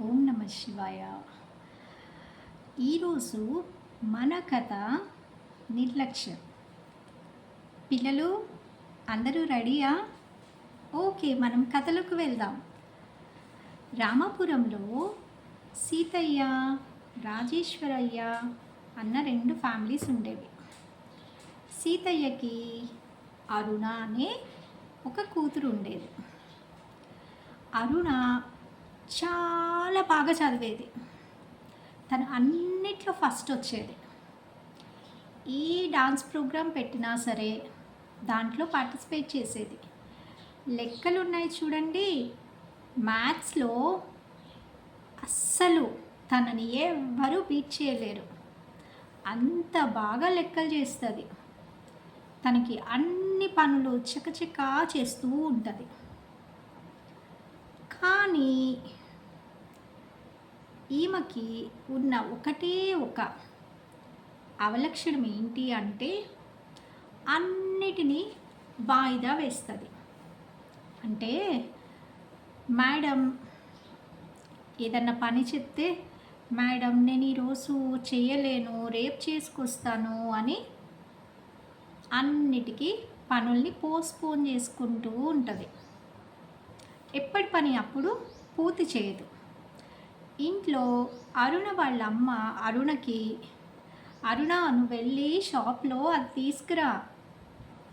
ఓం నమ శివాయ. ఈరోజు మన కథ నిర్లక్ష్యం. పిల్లలు అందరూ రెడీయా? ఓకే మనం కథలకు వెళ్దాం. రామాపురంలో సీతయ్య రాజేశ్వరయ్య అన్న రెండు ఫ్యామిలీస్ ఉండేవి. సీతయ్యకి అరుణ అనే ఒక కూతురు ఉండేది. అరుణ చాలా బాగా చదివేది. తను అన్నిట్లో ఫస్ట్ వచ్చేది. ఈ డాన్స్ ప్రోగ్రాం పెట్టినా సరే దాంట్లో పార్టిసిపేట్ చేసేది. లెక్కలు ఉన్నాయి చూడండి. మ్యాథ్స్లో అస్సలు తనని ఎవ్వరూ బీట్ చేయలేరు. అంత బాగా లెక్కలు చేస్తుంది. తనకి అన్ని పనులు చకచకా చేస్తూ ఉంటుంది. కానీ ఈమెకి ఉన్న ఒకటే ఒక అవలక్షణం ఏంటి అంటే అన్నిటినీ వాయిదా వేస్తుంది. అంటే మేడం ఏదన్నా పని చెప్తే మేడం నేను ఈరోజు చేయలేను రేపు చేసుకొస్తాను అని అన్నిటికీ పనుల్ని పోస్ట్పోన్ చేసుకుంటూ ఉంటుంది. ఎప్పటి పని అప్పుడు పూర్తి చేయదు. ఇంట్లో అరుణ వాళ్ళ అమ్మ అరుణకి అరుణ నువ్వు వెళ్ళి షాప్లో అది తీసుకురా.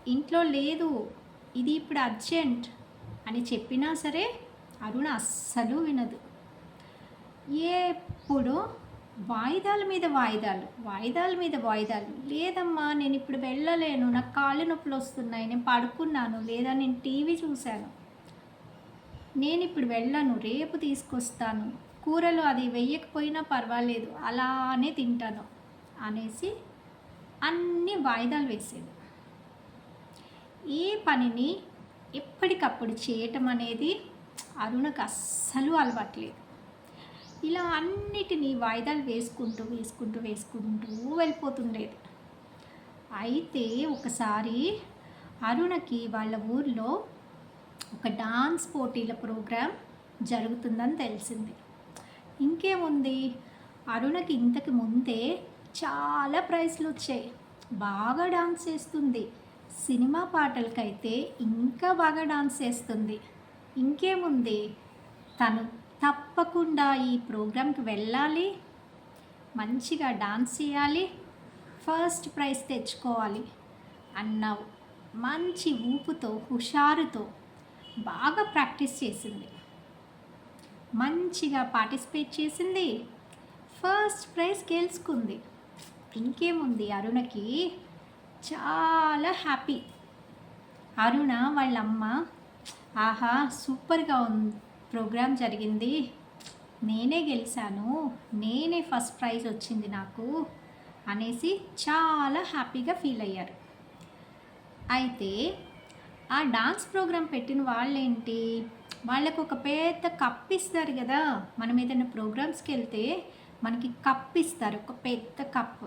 ఇంట్లో లేదు. ఇది ఇప్పుడు అర్జెంట్. అని చెప్పినా సరే అరుణ అస్సలు వినదు. ఎప్పుడు? వాయిదాల మీద వాయిదాలు వాయిదాల మీద వాయిదాలు. లేదమ్మా నేను ఇప్పుడు వెళ్ళలేను. నాకు కాళ్ళు నొప్పులు వస్తున్నాయి. నేను పడుకున్నాను. లేదా నేను టీవీ చూశాను. నేను ఇప్పుడు వెళ్ళను. రేపు తీసుకొస్తాను. కూరలు అది వెయ్యకపోయినా పర్వాలేదు అలానే తింటాను అనేసి అన్ని వాయిదాలు వేసేది. ఏ పనిని ఎప్పటికప్పుడు చేయటం అనేది అరుణకు అస్సలు అలవాట్లేదు. ఇలా అన్నిటినీ వాయిదాలు వేసుకుంటూ వేసుకుంటూ వేసుకుంటూ వెళ్ళిపోతుండేది. అయితే ఒకసారి అరుణకి వాళ్ళ ఊర్లో ఒక డాన్స్ పోటీల ప్రోగ్రాం జరుగుతుందని తెలిసింది. ఇంకేముంది? అరుణకి ఇంతకు ముందే చాలా ప్రైజ్లు వచ్చాయి బాగా డాన్స్ చేస్తుంది. సినిమా పాటలకైతే ఇంకా బాగా డాన్స్ చేస్తుంది. ఇంకేముంది? తను తప్పకుండా ఈ ప్రోగ్రాంకి వెళ్ళాలి. మంచిగా డాన్స్ చేయాలి. ఫస్ట్ ప్రైజ్ తెచ్చుకోవాలి అన్నావు. మంచి ఊపుతో హుషారుతో బాగా ప్రాక్టీస్ చేసింది. మంచిగా పార్టిసిపేట్ చేసింది. ఫస్ట్ ప్రైజ్ గెలుచుకుంది. ఇంకేముంది అరుణకి? చాలా హ్యాపీ. అరుణ వాళ్ళ అమ్మ ఆహా సూపర్గా ఉంది ప్రోగ్రాం జరిగింది. నేనే గెలిచాను. నేనే ఫస్ట్ ప్రైజ్ వచ్చింది నాకు అనేసి చాలా హ్యాపీగా ఫీల్ అయ్యారు. అయితే ఆ డాన్స్ ప్రోగ్రాం పెట్టిన వాళ్ళేంటి? వాళ్ళకు ఒక పెద్ద కప్ ఇస్తారు కదా. మనం ఏదైనా ప్రోగ్రామ్స్కి వెళ్తే మనకి కప్ ఇస్తారు ఒక పెద్ద కప్.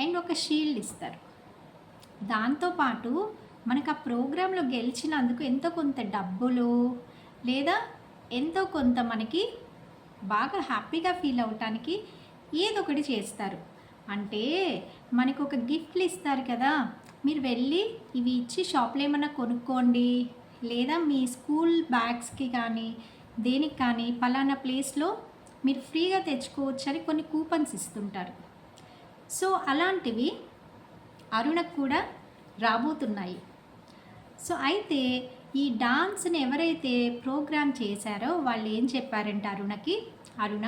అండ్ ఒక షీల్డ్ ఇస్తారు. దాంతోపాటు మనకు ఆ ప్రోగ్రాంలో గెలిచినందుకు ఎంతో కొంత డబ్బులు లేదా ఎంతో కొంత మనకి బాగా హ్యాపీగా ఫీల్ అవటానికి ఏదో ఒకటి చేస్తారు. అంటే మనకు ఒక గిఫ్ట్లు ఇస్తారు కదా. మీరు వెళ్ళి ఇవి ఇచ్చి షాప్లో ఏమైనా కొనుక్కోండి. లేదా మీ స్కూల్ బ్యాగ్స్కి కానీ దేనికి కానీ పలానా ప్లేస్లో మీరు ఫ్రీగా తెచ్చుకోవచ్చు అని కొన్ని కూపన్స్ ఇస్తుంటారు. సో అలాంటివి అరుణకు కూడా రాబోతున్నాయి. సో అయితే ఈ డాన్స్ని ఎవరైతే ప్రోగ్రామ్ చేశారో వాళ్ళు ఏం చెప్పారంటే అరుణకి అరుణ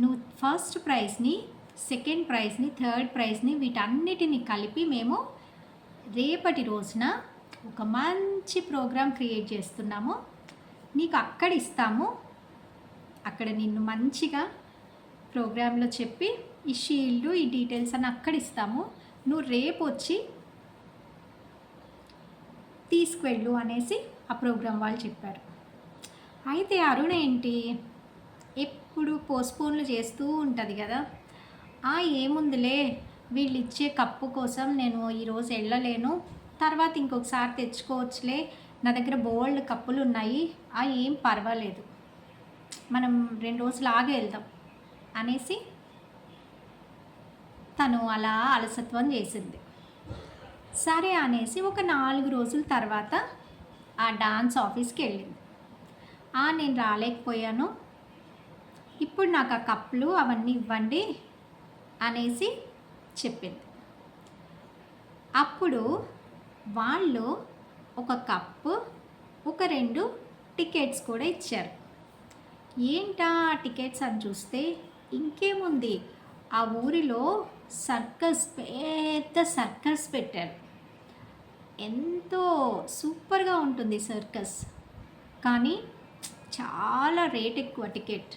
నువ్వు ఫస్ట్ ప్రైజ్ని సెకండ్ ప్రైజ్ని థర్డ్ ప్రైజ్ని వీటన్నిటిని కలిపి మేము రేపటి రోజున ఒక మంచి ప్రోగ్రాం క్రియేట్ చేస్తున్నాము. నీకు అక్కడ ఇస్తాము. అక్కడ నిన్ను మంచిగా ప్రోగ్రాంలో చెప్పి ఈ షీల్డ్ ఈ డీటెయిల్స్ అని అక్కడ ఇస్తాము. నువ్వు రేపు వచ్చి తీసుకువెళ్ళు అనేసి ఆ ప్రోగ్రాం వాళ్ళు చెప్పారు. అయితే అరుణ ఏంటి? ఎప్పుడు పోస్ట్పోన్లు చేస్తూ ఉంటుంది కదా. ఆ ఏముందిలే వీళ్ళు ఇచ్చే కప్పు కోసం నేను ఈరోజు వెళ్ళలేను. తర్వాత ఇంకొకసారి తెచ్చుకోవచ్చులే. నా దగ్గర బోల్డ్ కప్పులు ఉన్నాయి. ఆ ఏం పర్వాలేదు. మనం రెండు రోజులు ఆగి వెళ్దాం అనేసి తను అలా అలసత్వం చేసింది. సరే అనేసి ఒక నాలుగు రోజుల తర్వాత ఆ డాన్స్ ఆఫీస్కి వెళ్ళింది. "ఆ, నేను రాలేకపోయాను. ఇప్పుడు నాకు ఆ కప్పులు అవన్నీ ఇవ్వండి అనేసి చెప్పింది. అప్పుడు వాళ్ళు ఒక కప్పు ఒక రెండు టికెట్స్ కూడా ఇచ్చారు. ఏంటా టికెట్స్ అని చూస్తే ఇంకేముంది? ఆ ఊరిలో సర్కస్ పెద్ద సర్కస్ పెట్టారు. ఎంతో సూపర్గా ఉంటుంది సర్కస్. కానీ చాలా రేట్ ఎక్కువ టికెట్.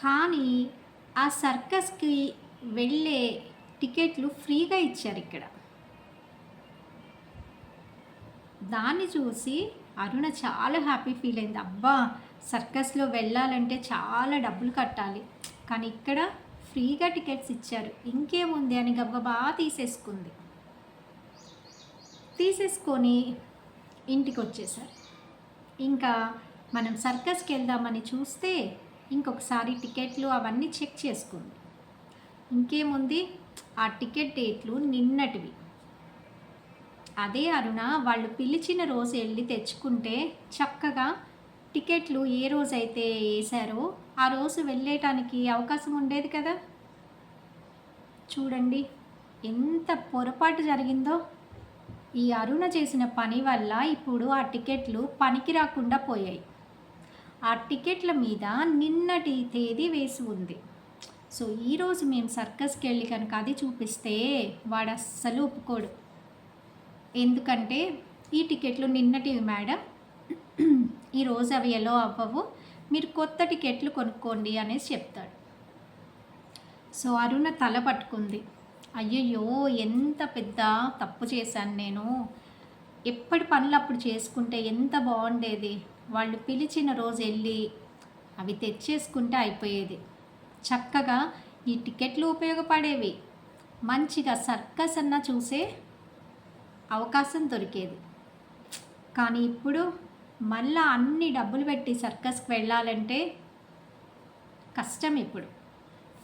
కానీ ఆ సర్కస్కి వెళ్ళే టికెట్లు ఫ్రీగా ఇచ్చారు ఇక్కడ. దాన్ని చూసి అరుణ చాలా హ్యాపీ ఫీల్ అయింది. అబ్బా సర్కస్లో వెళ్ళాలంటే చాలా డబ్బులు కట్టాలి. కానీ ఇక్కడ ఫ్రీగా టికెట్స్ ఇచ్చారు. ఇంకేముంది అని గబగబా తీసేసుకుంది. తీసేసుకొని ఇంటికి వచ్చేసారు ఇంకా మనం సర్కస్కి వెళ్దామని చూస్తే ఇంకొకసారి టికెట్లు అవన్నీ చెక్ చేసుకుంది. ఇంకేముంది? ఆ టికెట్ డేట్లు నిన్నటివి. అదే అరుణ వాళ్ళు పిలిచిన రోజు వెళ్ళి తెచ్చుకుంటే చక్కగా టికెట్లు ఏ రోజైతే వేశారో ఆ రోజు వెళ్ళేటానికి అవకాశం ఉండేది కదా. చూడండి ఎంత పొరపాటు జరిగిందో. ఈ అరుణ చేసిన పని వల్ల ఇప్పుడు ఆ టికెట్లు పనికి రాకుండా పోయాయి. ఆ టికెట్ల మీద నిన్నటి తేదీ వేసి ఉంది. సో ఈరోజు మేము సర్కస్కి వెళ్ళి కనుక అది చూపిస్తే వాడు అస్సలు ఒప్పుకోడు. ఎందుకంటే ఈ టికెట్లు నిన్నటివి మేడం ఈరోజు అవి ఎలా అవ్వవు మీరు కొత్త టికెట్లు కొనుక్కోండి అనేసి చెప్తాడు. సో అరుణ తల పట్టుకుంది. అయ్యయ్యో ఎంత పెద్ద తప్పు చేశాను నేను. ఎప్పటి పనులు అప్పుడు చేసుకుంటే ఎంత బాగుండేది. వాళ్ళు పిలిచిన రోజు వెళ్ళి అవి తెచ్చేసుకుంటే అయిపోయేది. చక్కగా ఈ టికెట్లు ఉపయోగపడేవి. మంచిగా సర్కస్ అన్న చూసే అవకాశం దొరికేది. కానీ ఇప్పుడు మళ్ళా అన్ని డబ్బులు పెట్టి సర్కస్కి వెళ్ళాలంటే కష్టం ఇప్పుడు.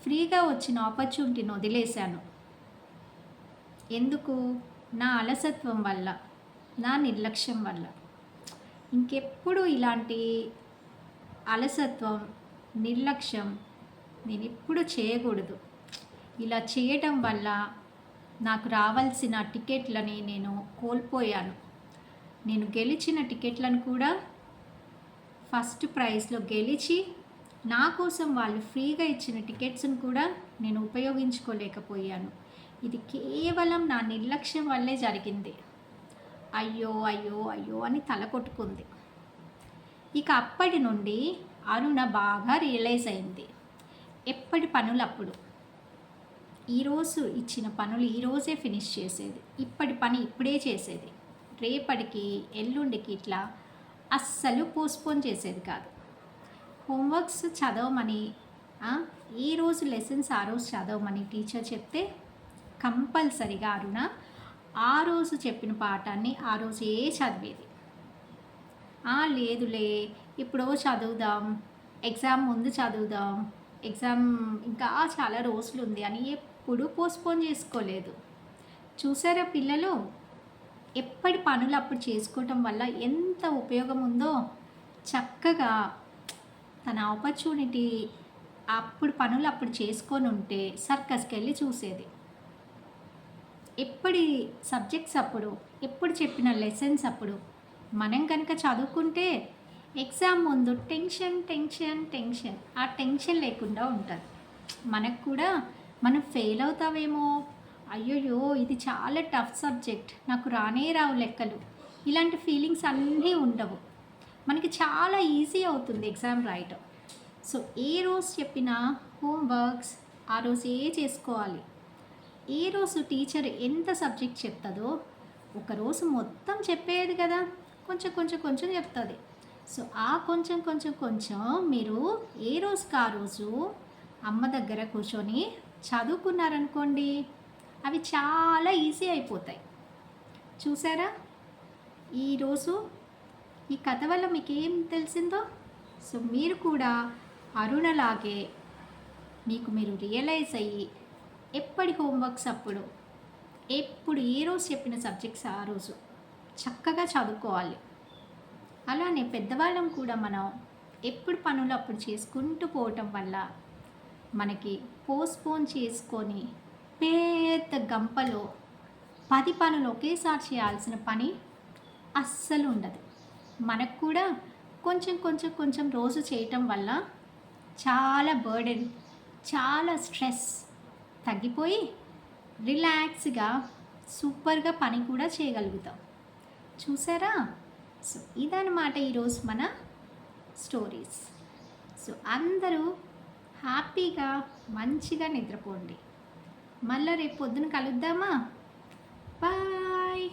ఫ్రీగా వచ్చిన ఆపర్చునిటీని వదిలేశాను. ఎందుకు? నా అలసత్వం వల్ల నా నిర్లక్ష్యం వల్ల. ఇంకెప్పుడు ఇలాంటి అలసత్వం నిర్లక్ష్యం నేను ఎప్పుడు చేయకూడదు. ఇలా చేయటం వల్ల నాకు రావాల్సిన టికెట్లని నేను కోల్పోయాను. నేను గెలిచిన టికెట్లను కూడా ఫస్ట్ ప్రైజ్లో గెలిచి నా కోసం వాళ్ళు ఫ్రీగా ఇచ్చిన టికెట్స్ని కూడా నేను ఉపయోగించుకోలేకపోయాను. ఇది కేవలం నా నిర్లక్ష్యం వల్లే జరిగింది. అయ్యో అయ్యో అయ్యో అని తల కొట్టుకుంది. ఇక అప్పటి నుండి అరుణ బాగా రియలైజ్ అయింది. ఎప్పటి పనులు అప్పుడు ఈరోజు ఇచ్చిన పనులు ఈరోజే ఫినిష్ చేసేది. ఇప్పటి పని ఇప్పుడే చేసేది. రేపటికి ఎల్లుండికి ఇట్లా అస్సలు పోస్ట్పోన్ చేసేది కాదు. హోంవర్క్స్ చదవమని ఆ, ఏ రోజు లెసన్స్ ఆ రోజు చదవమని టీచర్ చెప్తే కంపల్సరిగా అరుణ ఆ రోజు చెప్పిన పాఠాన్ని ఆ రోజే చదివేది. లేదులే ఇప్పుడో చదువుదాం ఎగ్జామ్ ముందు చదువుదాం ఎగ్జామ్ ఇంకా చాలా రోజులు ఉంది అని ఎప్పుడు పోస్ట్పోన్ చేసుకోలేదు. చూసారా పిల్లలు? ఎప్పటి పనులు అప్పుడు చేసుకోవటం వల్ల ఎంత ఉపయోగం ఉందో చక్కగా తన ఆపర్చునిటీ అప్పుడు పనులు అప్పుడు చేసుకొని ఉంటే సర్కస్కి వెళ్ళి చూసేది. ఎప్పటి సబ్జెక్ట్స్ అప్పుడు ఎప్పుడు చెప్పిన లెసన్స్ అప్పుడు మనం కనుక చదువుకుంటే ఎగ్జామ్ ముందు టెన్షన్ టెన్షన్ టెన్షన్ ఆ టెన్షన్ లేకుండా ఉంటుంది. మనకు కూడా మనం ఫెయిల్ అవుతావేమో? అయ్యోయ్యో ఇది చాలా టఫ్ సబ్జెక్ట్ నాకు రానే రావు లెక్కలు. ఇలాంటి ఫీలింగ్స్ అన్నీ ఉండవు. మనకి చాలా ఈజీ అవుతుంది ఎగ్జామ్ రాయటం. సో ఏ రోజు చెప్పిన హోంవర్క్స్ ఆ రోజు ఏ చేసుకోవాలి. ఏ రోజు టీచర్ ఎంత సబ్జెక్ట్ చెప్తుందో ఒకరోజు మొత్తం చెప్పేది కదా. కొంచెం కొంచెం కొంచెం చెప్తుంది. సో ఆ కొంచెం కొంచెం కొంచెం మీరు ఏ రోజుకి ఆ రోజు అమ్మ దగ్గర కూర్చొని చదువుకున్నారనుకోండి అవి చాలా ఈజీ అయిపోతాయి. చూసారా? ఈరోజు ఈ కథ వల్ల మీకు ఏం తెలిసిందో? సో మీరు కూడా అరుణలాగే మీకు మీరు రియలైజ్ అయ్యి ఎప్పటి హోంవర్క్స్ అప్పుడు ఎప్పుడు ఏ రోజు చెప్పిన సబ్జెక్ట్స్ ఆ రోజు చక్కగా చదువుకోవాలి. అలానే పెద్దవాళ్ళం కూడా మనం ఎప్పుడు పనులు అప్పుడు చేసుకుంటూ పోవటం వల్ల మనకి పోస్ట్పోన్ చేసుకొని పెద్ద గంపలో పది పనులు ఒకేసారి చేయాల్సిన పని అస్సలు ఉండదు. మనకు కూడా కొంచెం కొంచెం కొంచెం రోజు చేయటం వల్ల చాలా బర్డెన్ చాలా స్ట్రెస్ తగ్గిపోయి రిలాక్స్గా సూపర్గా పని కూడా చేయగలుగుతాం. చూసారా? సో ఇదనమాట ఈరోజు మన స్టోరీస్ సో అందరూ హ్యాపీగా మంచిగా నిద్రపోండి. మళ్ళీ రేపు పొద్దున కలుద్దామా? బాయ్.